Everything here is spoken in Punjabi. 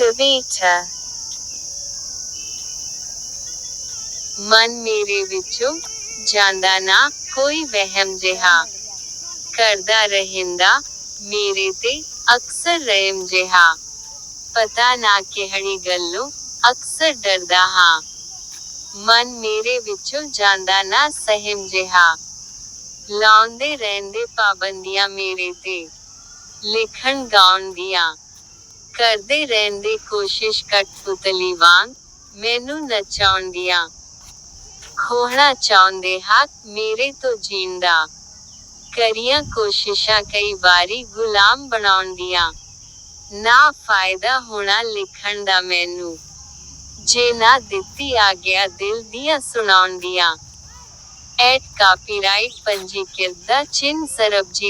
Kavita. ਮਨ ਮੇਰੇ ਵਿੱਚੋਂ ਜਾਂਦਾ ਨਾ ਕੋਈ ਵਹਿਮ ਜਿਹਾ। ਕਰਦਾ ਰਹਿੰਦਾ ਮੇਰੇ ਤੇ ਅਕਸਰ ਰਹਿਮ ਜਿਹਾ। ਪਤਾ ਨਾ ਕਿਹੜੀ ਗੱਲੋਂ ਅਕਸਰ ਡਰਦਾ ਹਾਂ। ਮਨ ਮੇਰੇ ਵਿੱਚੋਂ ਜਾਂਦਾ ਨਾ ਸਹਿਮ ਜਿਹਾ। ਲਾਉਂਦੇ ਰਹਿੰਦੇ ਪਾਬੰਦੀਆਂ ਮੇਰੇ ਤੇ। ਲਿਖਣ ਗਾਉਣ ਦੀਆਂ। ਕਰਦੇ ਰਹਿੰਦੇ ਕੋਸ਼ਿਸ਼ ਕਠਪੁਤਲੀ ਵਾਂਗ ਮੈਨੂੰ ਨਚਾਉਣ ਦੀਆਂ। ਖੋਹਣਾ ਚਾਹੁੰਦੇ ਹੱਕ ਮੇਰੇ ਤੋਂ ਜੀਣ ਕਰੀਆਂ ਕੋਸ਼ਿਸ਼ਾਂ ਕਈ ਵਾਰੀ ਗੁਲਾਮ ਬਣਾਉਣ ਦੀਆਂ। ਨਾ ਫਾਇਦਾ ਹੋਣਾ ਲਿਖਣ ਦਾ ਮੈਨੂੰ। ਜੇ ਨਾ ਦਿੱਤੀ ਆ ਗਿਆ ਦਿਲ ਦੀਆਂ ਸੁਣਾਉਣ ਦੀਆਂ। ਐਟ ਕਾਪੀਰਾਈਟ ਪੰਜੀਕ੍ਰਿਤ ਦਾ ਚਿੰਨ ਸਰਬਜੀਤ